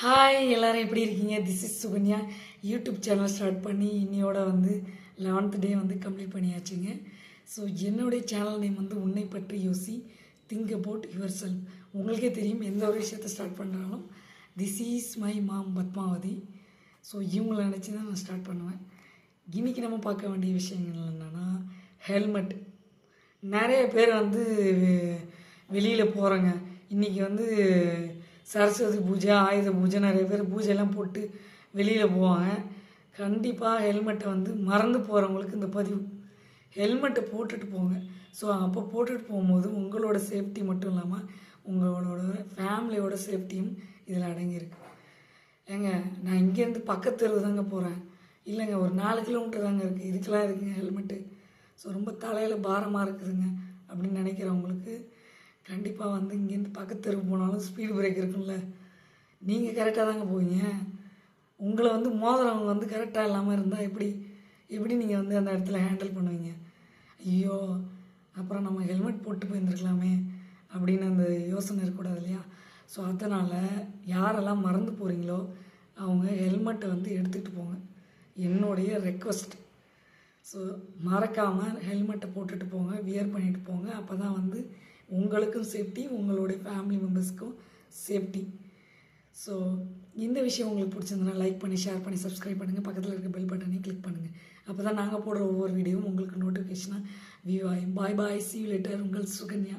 Hi எல்லோரும் எப்படி இருக்கீங்க? This is Sukanya YouTube channel start பண்ணி இன்னையோட வந்து லெவன்த் டே வந்து கம்ப்ளீட் பண்ணியாச்சுங்க. ஸோ என்னுடைய சேனல் நேம் வந்து உன்னை பற்றி யோசி திங்க் அபவுட் யுவர் செல்ஃப் உங்களுக்கே தெரியும் எந்த ஒரு விஷயத்தை start பண்ணுறாலும் this is my mom Padmavathi. So இவங்கள நினச்சி தான் நான் ஸ்டார்ட் பண்ணுவேன். இன்றைக்கி நம்ம பார்க்க வேண்டிய விஷயங்கள் என்னென்னா ஹெல்மெட் நிறைய பேர் வந்து வெளியில் போகிறோங்க இன்றைக்கி வந்து சரஸ்வதி பூஜை ஆயுத பூஜை நிறைய பேர் பூஜையெல்லாம் போட்டு வெளியில் போவாங்க. கண்டிப்பாக ஹெல்மெட்டை வந்து மறந்து போகிறவங்களுக்கு இந்த பதிவு. ஹெல்மெட்டை போட்டுட்டு போங்க. ஸோ அப்போ போட்டுட்டு போகும்போது உங்களோட சேஃப்டி மட்டும் இல்லாமல் உங்களோட ஃபேமிலியோட சேஃப்டியும் இதில் அடங்கியிருக்கு. ஏங்க நான் இங்கேருந்து பக்கத்து தெருவு தாங்க போகிறேன் இல்லைங்க ஒரு நாலு கிலோமீட்டர் தாங்க இருக்குது இதுக்கெல்லாம் இருக்குங்க ஹெல்மெட்டு ஸோ ரொம்ப தலையில் பாரமாக இருக்குதுங்க அப்படின்னு நினைக்கிறவங்களுக்கு கண்டிப்பாக வந்து இங்கேருந்து பக்கத்து தெருவு போனாலும் ஸ்பீடு பிரேக் இருக்கும்ல. நீங்கள் கரெக்டாக தாங்க போவீங்க. உங்களை வந்து மோதுறவங்க வந்து கரெக்டாக இல்லாமல் இருந்தால் எப்படி எப்படி நீங்கள் வந்து அந்த இடத்துல ஹேண்டில் பண்ணுவீங்க? ஐயோ அப்புறம் நம்ம ஹெல்மெட் போட்டு போயிருந்துருக்கலாமே அப்படின்னு அந்த யோசனை இருக்கக்கூடாது இல்லையா? ஸோ அதனால் யாரெல்லாம் மறந்து போகிறீங்களோ அவங்க ஹெல்மெட்டை வந்து எடுத்துகிட்டு போங்க. என்னுடைய ரெக்வஸ்ட் ஸோ மறக்காமல் ஹெல்மெட்டை போட்டுட்டு போங்க வியர் பண்ணிட்டு போங்க. அப்போ தான் வந்து உங்களுக்கும் சேஃப்டி உங்களுடைய ஃபேமிலி மெம்பர்ஸ்க்கும் சேஃப்டி ஸோ இந்த விஷயம் உங்களுக்கு பிடிச்சிருந்தனா லைக் பண்ணி ஷேர் பண்ணி சப்ஸ்கிரைப் பண்ணுங்கள் பக்கத்தில் இருக்க பெல் பட்டனை கிளிக் பண்ணுங்கள் அப்போ தான் நாங்கள் போடுற ஒவ்வொரு வீடியோவும் உங்களுக்கு நோட்டிஃபிகேஷனாக வியூ ஆகும் பாய் பாய் சி லெட்டர் உங்கள் சுகன்யா.